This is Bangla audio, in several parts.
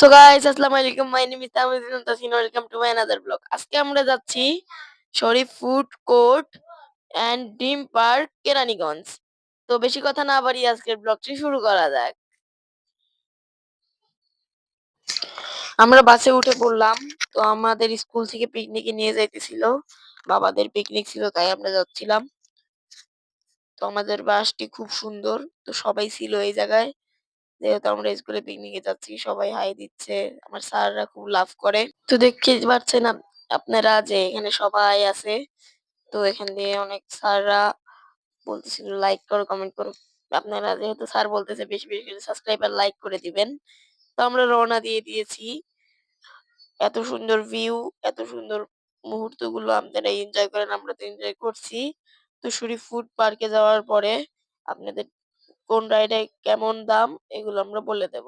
সো গাইস আসসালামু আলাইকুম my name is Tamizun Tasin welcome to my another vlog আজকে আমরা যাচ্ছি Sharif food court and dream park Keraniganj. তো বেশি কথা না বাড়িয়ে আজকের ব্লগটি শুরু করা যাক। আমরা বাসে উঠে পড়লাম। তো আমাদের স্কুল থেকে পিকনিকে নিয়ে যাইতেছিল। বাবাদের পিকনিক ছিল, তাই আমরা যাচ্ছিলাম। তো আমাদের বাসটি খুব সুন্দর। তো সবাই ছিল এই জায়গায়। যেহেতু আমরা স্কুলে পিকনিকে যাচ্ছি, সবাই হাই দিচ্ছে। আমার স্যাররা খুব লাভ করে। তো দেখতে পাচ্ছেন আপ- আপনারা যে এখানে সবাই আছে, তো এখান দিয়ে অনেক স্যাররা বলতেছিল লাইক করো কমেন্ট করো। আপনারা যেহেতু স্যার বলতেছে, বেশি বেশি করে সাবস্ক্রাইব আর লাইক করে দিবেন। তো আমরা রওনা দিয়ে দিয়েছি। এত সুন্দর ভিউ এত সুন্দর মুহূর্তগুলো আপনারা এনজয় করেন, আমরা তো এনজয় করছি। তো শরীফ ফুড পার্কে যাওয়ার পরে আপনাদের কোন রাইডে কেমন দাম এগুলো আমরা বলে দেব।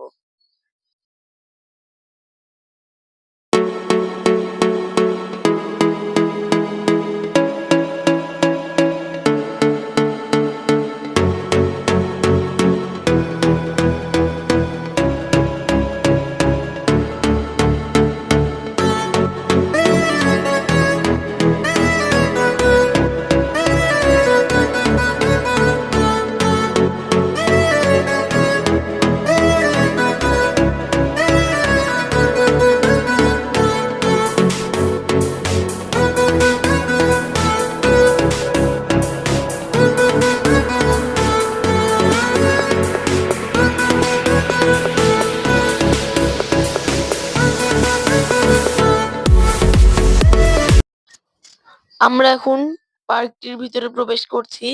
আমরা এখন পার্কটির ভিতরে প্রবেশ করছি।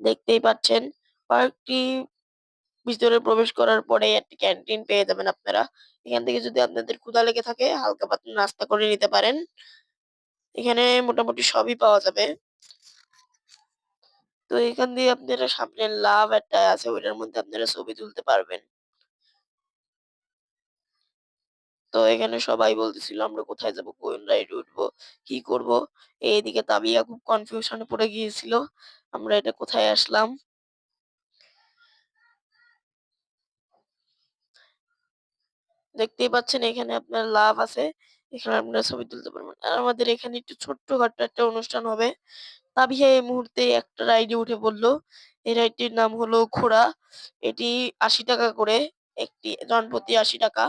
দেখতেই পাচ্ছেন, পার্কটি ভিতরে প্রবেশ করার পরে একটি ক্যান্টিন পেয়ে যাবেন আপনারা। এখান থেকে যদি আপনাদের ক্ষুধা লেগে থাকে, হালকা পাতলা নাস্তা করে নিতে পারেন। এখানে মোটামুটি সবই পাওয়া যাবে। তো এখান দিয়ে আপনারা সামনে লাভ একটা আছে, ওইটার মধ্যে আপনারা ছবি তুলতে পারবেন। তো এখানে সবাই বলতেছিল, আমরা কোথায় যাব? কোন রাইড উঠবো? কি করব? এইদিকে তাবিয়া খুব কনফিউশনে পড়ে গিয়েছিল, আমরা এটা কোথায় আসলাম? দেখতেই পাচ্ছেন এখানে আপনার লাভ আছে, এখানে আপনারা ছবি তুলতে পারবেন। আর আমাদের এখানে একটু ছোট্ট ছোট্টখাট্ট একটা অনুষ্ঠান হবে। তাবিয়া এই মুহূর্তে একটা রাইডে উঠে পড়ল। এই রাইডটির নাম হলো ঘোড়া। এটি আশি টাকা করে, একটি জনপ্রতি আশি টাকা।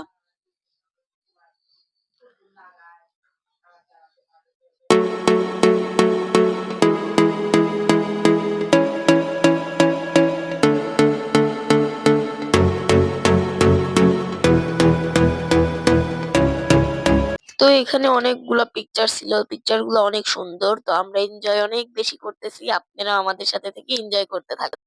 এখানে অনেকগুলা পিকচার ছিল। পিকচারগুলো অনেক সুন্দর। তো আমরা এনজয় অনেক বেশি করতেছি। আপনারা আমাদের সাথে থেকে এনজয় করতে থাকুন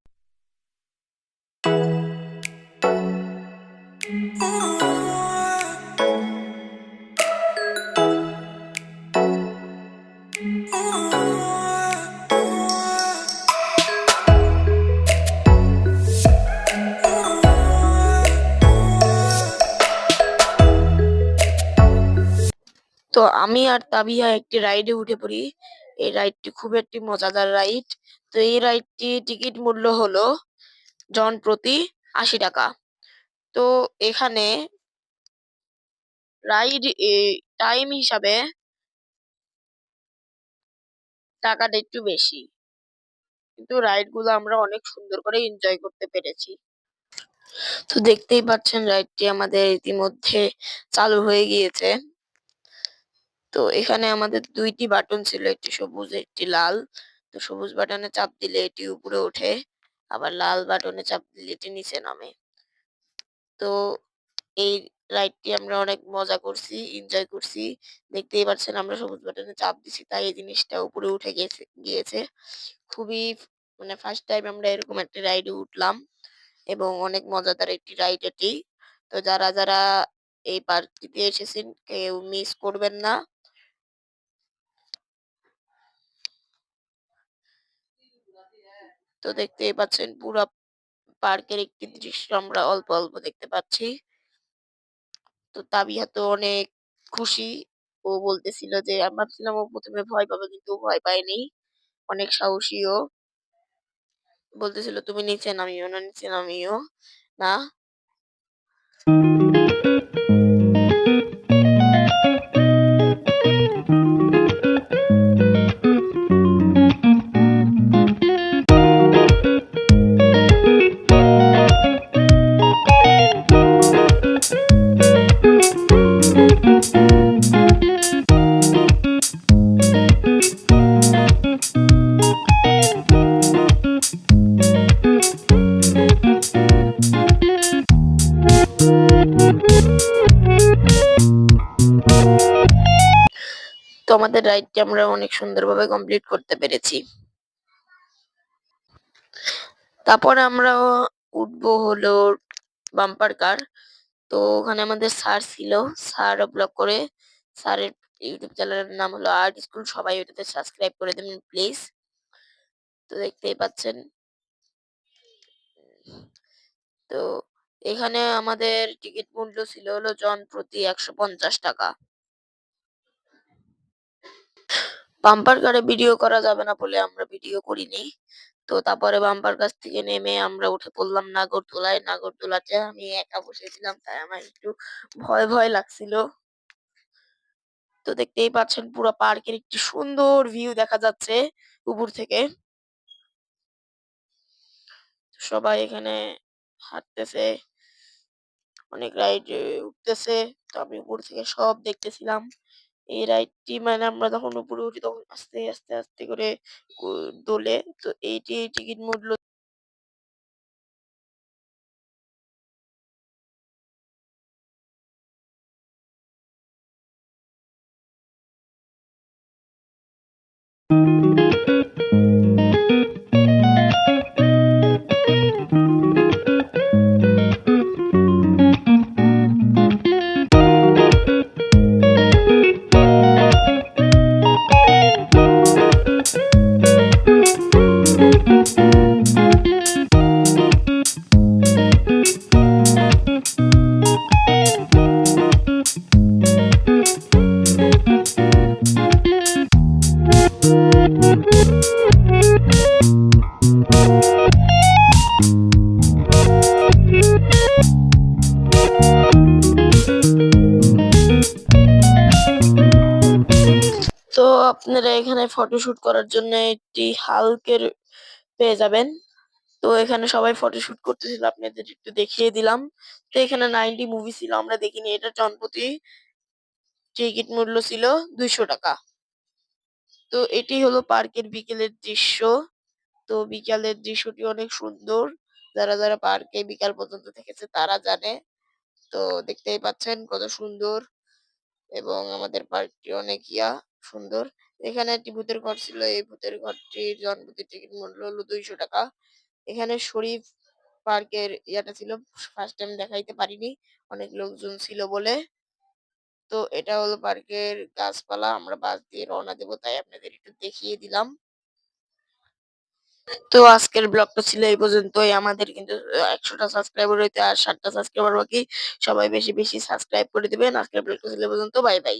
তো আমি আর তাবিয়া একটি রাইডে উঠে পড়ি। এই রাইডটি খুব একটি মজাদার রাইড তো এই রাইডটি টিকিট মূল্য হলো জন প্রতি আশি টাকা। তো এখানে রাইড টাইম হিসাবে টাকাটা একটু বেশি। কিন্তু রাইডগুলো আমরা অনেক সুন্দর করে এনজয় করতে পেরেছি। তো দেখতেই পাচ্ছেন রাইডটি আমাদের ইতিমধ্যে চালু হয়ে গিয়েছে। তো এখানে আমাদের দুইটি বাটন ছিল, একটি সবুজ, একটি লাল। তো সবুজ বাটনে চাপ দিলে এটি উপরে ওঠে, আবার লাল বাটনে চাপ দিলে এটি নিচে নামে। তো এই রাইডটি আমরা অনেক মজা করছি, এনজয় করছি। দেখতেই পাচ্ছেন আমরা সবুজ বাটনে চাপ দিছি, তাই এই জিনিসটা উপরে উঠে গেছে, গিয়েছে। খুবই মানে ফার্স্ট টাইম আমরা এরকম একটা রাইডে উঠলাম এবং অনেক মজাদার একটি রাইড এটি। তো যারা যারা এই পার্কটিতে এসেছেন, কেউ মিস করবেন না। তো দেখতেই পাচ্ছেন পুরো পার্কের একটি দৃশ্য আমরা অল্প অল্প দেখতে পাচ্ছি। তো তাবিয়া তো অনেক খুশি। ও বলতেছিল যে, আমি ভাবছিলাম ও প্রথমে ভয় পাবে কিন্তু ভয় পায়নি। অনেক সাহসী ও বলতেছিল, তুমি নিচে নামিও না, নিচে নামিও না। তো আমাদের রাইডটি আমরা অনেক সুন্দরভাবে কমপ্লিট করতে পেরেছি। তারপরে আমরা উঠবো হলো বাম্পার কার। তো ওখানে আমাদের স্যার ছিল। স্যার ব্লগ করে। স্যারের ইউটিউব চ্যানেলের নাম হলো আর্ট স্কুল। সবাই ওটাতে সাবস্ক্রাইব করে দেবেন প্লিজ। তো দেখতেই পাচ্ছেন। তো এখানে আমাদের টিকিট মূল্য ছিল হলো জন প্রতি একশো পঞ্চাশ টাকা। বাম্পার কারে ভিডিও করা যাবে না বলে আমরা ভিডিও করিনি। তো তারপরে বাম্পার কাছ থেকে নেমে আমরা উঠে পড়লাম নাগরদোলায়। নাগরদোলাতে আমি একা বসেছিলাম তাই আমার একটু ভয়, ভয় লাগছিল। তো দেখতেই পাচ্ছেন পুরো পার্কের একটি সুন্দর ভিউ দেখা যাচ্ছে উপর থেকে। সবাই এখানে হাঁটতেছে। অনেক রাইড উঠতেছে। তো আমি উপর থেকে সব দেখতেছিলাম। এই রাইডটি মানে আমরা যখন উপরে উঠি তখন আস্তে, আস্তে, আস্তে করে দোলে। তো এইটি টিকিট মূল্য তো আপনারা এখানে ফটোশুট করার জন্য একটি হাল্কের পেয়ে যাবেন। তো এখানে সবাই ফটোশুট করতেছিল, আপনাদের একটু দেখিয়ে দিলাম। তো এখানে 90 মুভি ছিল আমরা দেখিনি এটা জনপ্রতি টিকিট মূল্য ছিল দুইশো টাকা। তো এটি হলো পার্কের বিকেলের দৃশ্য। তো বিকালের দৃশ্যটি অনেক সুন্দর। যারা, যারা পার্কে বিকাল পর্যন্ত থেকেছে তারা জানে। তো দেখতেই পাচ্ছেন কত সুন্দর এবং আমাদের পার্কটি অনেক ইয়া সুন্দর। এখানে একটি ভূতের ঘর ছিল। এই ভূতের ঘরটির জনপ্রতি টিকিট মূল্য হলো দুইশো টাকা। এখানে শরীফ পার্কের ইয়াটা ছিল। ফার্স্ট টাইম দেখাইতে পারিনি। অনেক লোকজন ছিল বলে। তো এটা হলো পার্কের গাছপালা। আমরা বাস দিয়ে রওনা দেব তাই আপনাদের একটু দেখিয়ে দিলাম। তো আজকের ব্লগটা ছিল এই পর্যন্তই। আমাদের কিন্তু একশোটা ১০০ টা সাবস্ক্রাইবার হইতে আর ৬০ টা সাবস্ক্রাইবার বাকি। সবাই বেশি, বেশি সাবস্ক্রাইব করে দিবেন। আজকের ব্লগটা ছিল এই পর্যন্ত। Bye, bye.